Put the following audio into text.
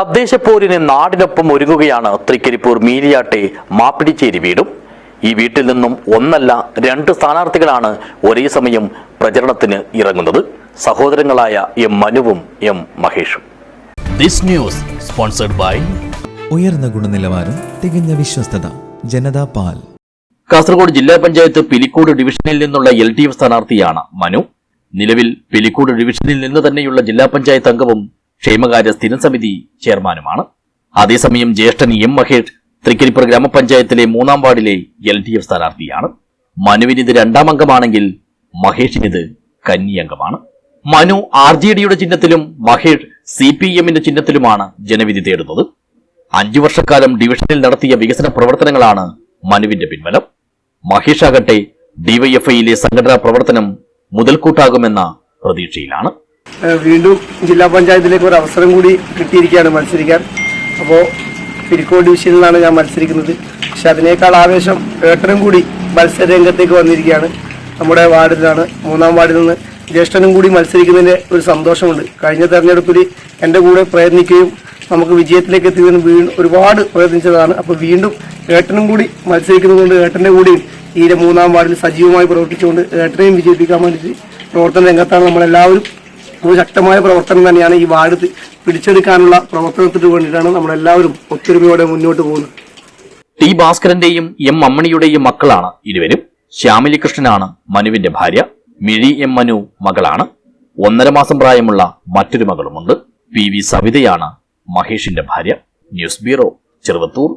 തദ്ദേശ പോരിന് നാടിനൊപ്പം ഒരുങ്ങുകയാണ് തൃക്കരിപ്പൂർ മീലിയാട്ടെ മാപ്പിടിച്ചേരി വീടും. ഈ വീട്ടിൽ നിന്നും ഒന്നല്ല രണ്ട് സ്ഥാനാർത്ഥികളാണ് ഒരേ സമയം പ്രചരണത്തിന് ഇറങ്ങുന്നത്. സഹോദരങ്ങളായ എം മനുവും എം മഹേഷും. ദിസ് ന്യൂസ് സ്പോൺസർഡ് ബൈ ഉയർന്ന ഗുണനിലവാരം തികഞ്ഞ വിശ്വസ്തത ജനതാ പാൽ. കാസർഗോഡ് ജില്ലാ പഞ്ചായത്ത് പിലിക്കോട് ഡിവിഷനിൽ നിന്നുള്ള എൽ ഡി എഫ് സ്ഥാനാർത്ഥിയാണ് മനു. നിലവിൽ പിലിക്കോട് ഡിവിഷനിൽ നിന്ന് തന്നെയുള്ള ജില്ലാ പഞ്ചായത്ത് അംഗവും ക്ഷേമകാര്യ സ്ഥിരം സമിതി ചെയർമാനുമാണ്. അതേസമയം ജ്യേഷ്ഠൻ എം മഹേഷ് തൃക്കരിപ്പുറ ഗ്രാമപഞ്ചായത്തിലെ മൂന്നാം വാർഡിലെ എൽ ഡി എഫ് സ്ഥാനാർത്ഥിയാണ്. മനുവിന് ഇത് രണ്ടാം അംഗമാണെങ്കിൽ മഹേഷിന് ഇത് കന്നി അംഗമാണ്. മനു ആർ ജെ ഡിയുടെ ചിഹ്നത്തിലും മഹേഷ് സി പി എമ്മിന്റെ ചിഹ്നത്തിലുമാണ് ജനവിധി തേടുന്നത്. അഞ്ചു വർഷക്കാലം ഡിവിഷനിൽ നടത്തിയ വികസന പ്രവർത്തനങ്ങളാണ് മനുവിന്റെ പിൻബലം. മഹേഷ് ആകട്ടെ ഡിവൈഎഫ്ഐയിലെ സംഘടനാ പ്രവർത്തനം മുതൽക്കൂട്ടാകുമെന്ന പ്രതീക്ഷയിലാണ്. വീണ്ടും ജില്ലാ പഞ്ചായത്തിലേക്ക് ഒരു അവസരം കൂടി കിട്ടിയിരിക്കുകയാണ് മത്സരിക്കാൻ. അപ്പോൾ പിരിക്കോട് ഡിവിഷനിലാണ് ഞാൻ മത്സരിക്കുന്നത്. പക്ഷെ അതിനേക്കാൾ ആവേശം ഏട്ടനും കൂടി മത്സര രംഗത്തേക്ക് വന്നിരിക്കുകയാണ്. നമ്മുടെ വാർഡിലാണ് മൂന്നാം വാർഡിൽ നിന്ന് ജ്യേഷ്ഠനും കൂടി മത്സരിക്കുന്നതിന്റെ ഒരു സന്തോഷമുണ്ട്. കഴിഞ്ഞ തെരഞ്ഞെടുപ്പിൽ എന്റെ കൂടെ പ്രയത്നിക്കുകയും നമുക്ക് വിജയത്തിലേക്ക് എത്തിയതിന് വീണ്ടും ഒരുപാട് പ്രയത്നിച്ചതാണ്. അപ്പോൾ വീണ്ടും ഏട്ടനും കൂടി മത്സരിക്കുന്നതുകൊണ്ട് ഏട്ടന്റെ കൂടിയും ഈ മൂന്നാം വാർഡിൽ സജീവമായി പ്രവർത്തിച്ചുകൊണ്ട് ഏട്ടനെയും വിജയിപ്പിക്കാൻ വേണ്ടിയിട്ട് പ്രവർത്തന രംഗത്താണ് നമ്മളെല്ലാവരും ഒരു ശക്തമായ പ്രവർത്തനം തന്നെയാണ് ഈ വാർഡ് പിടിച്ചെടുക്കാനുള്ള പ്രവർത്തനത്തിന് വേണ്ടിയിട്ടാണ് നമ്മളെല്ലാവരും ഒത്തൊരുമയോടെ മുന്നോട്ട് പോകുന്നത്. ടി ഭാസ്കരന്റെയും എം അമ്മണിയുടെയും മക്കളാണ് ഇരുവരും. ശ്യാമിലി കൃഷ്ണനാണ് മനുവിന്റെ ഭാര്യ. മിഴി എം മനു മകളാണ്. ഒന്നര മാസം പ്രായമുള്ള മറ്റൊരു മകളുമുണ്ട്. പി വി സവിതയാണ് മഹേഷിന്റെ ഭാര്യ. News bureau Cheruvathur.